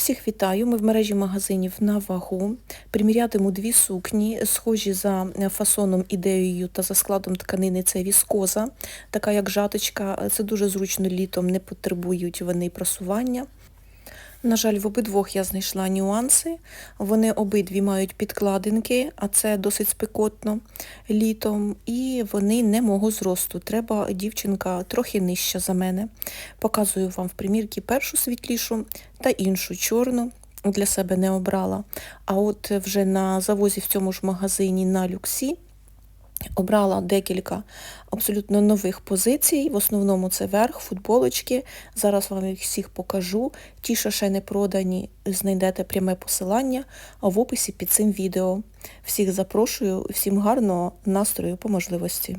Всіх вітаю! Ми в мережі магазинів на вагу. Примірятиму дві сукні, схожі за фасоном, ідеєю та за складом тканини. Це віскоза, така як жаточка. Це дуже зручно літом, не потребують вони просування. На жаль, в обидвох я знайшла нюанси. Вони обидві мають підкладинки, а це досить спекотно літом, і вони не мого зросту. Треба дівчинка трохи нижча за мене. Показую вам в примірці першу світлішу та іншу чорну. Для себе не обрала. А от вже на завозі в цьому ж магазині на люксі Обрала декілька абсолютно нових позицій. В основному це верх, футболочки. Зараз вам їх всіх покажу. Ті, що ще не продані, знайдете пряме посилання в описі під цим відео. Всіх запрошую, всім гарного настрою по можливості.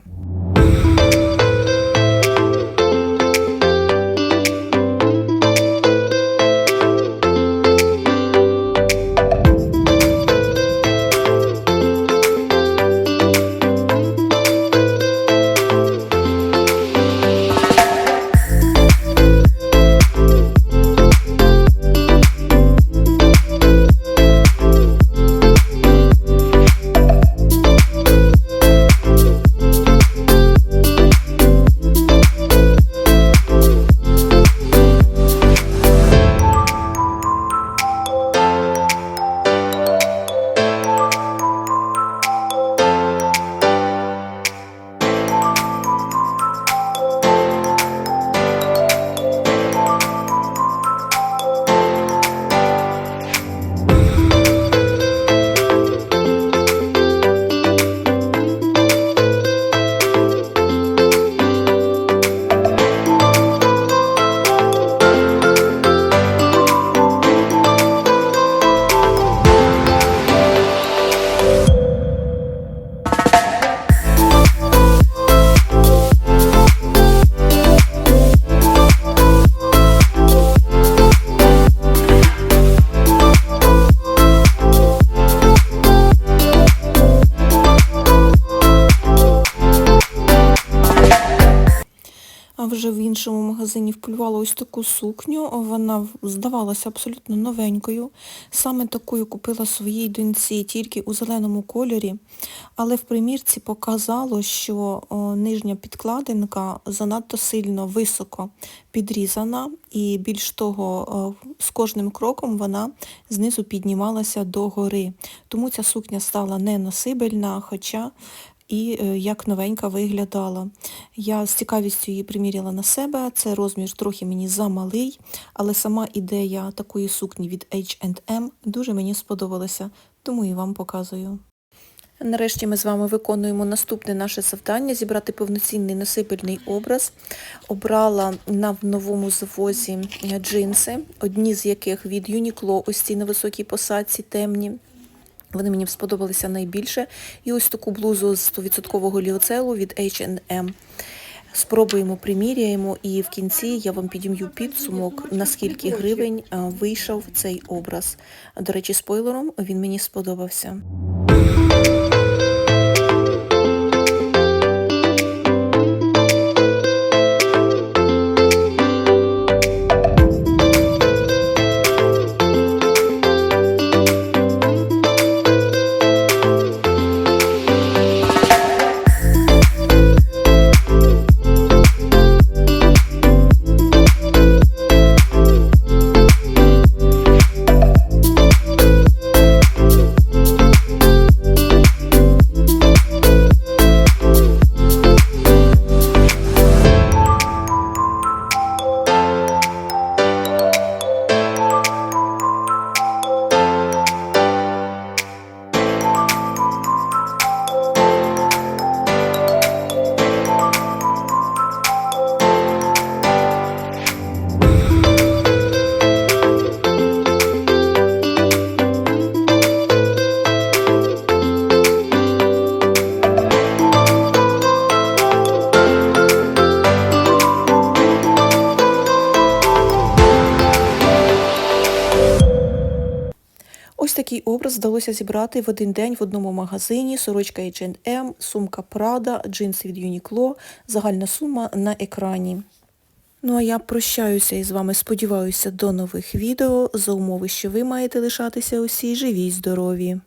Вже в іншому магазині вполювала ось таку сукню. Вона здавалася абсолютно новенькою. Саме такою купила своїй доньці тільки у зеленому кольорі. Але в примірці показало, що нижня підкладинка занадто сильно високо підрізана, і більш того, з кожним кроком вона знизу піднімалася до гори. Тому ця сукня стала неносибельна, хоча і е, як новенька виглядала. Я з цікавістю її приміряла на себе, це розмір трохи мені замалий, але сама ідея такої сукні від H&M дуже мені сподобалася, тому і вам показую. Нарешті ми з вами виконуємо наступне наше завдання зібрати повноцінний носибельний образ. Обрала на новому завозі джинси, одні з яких від Uniqlo, ось ці на високій посадці темні. Вони мені сподобалися найбільше. І ось таку блузу з 100% ліоцелу від H&M. Спробуємо, приміряємо, і в кінці я вам підім'ю підсумок, наскільки гривень вийшов цей образ. До речі, спойлером він мені сподобався. Такий образ вдалося зібрати в один день в одному магазині. Сорочка H&M, сумка Prada, джинси від Uniqlo, загальна сума на екрані. Ну а я прощаюся із вами, сподіваюся, до нових відео, за умови, що ви маєте лишатися усі живі й здорові.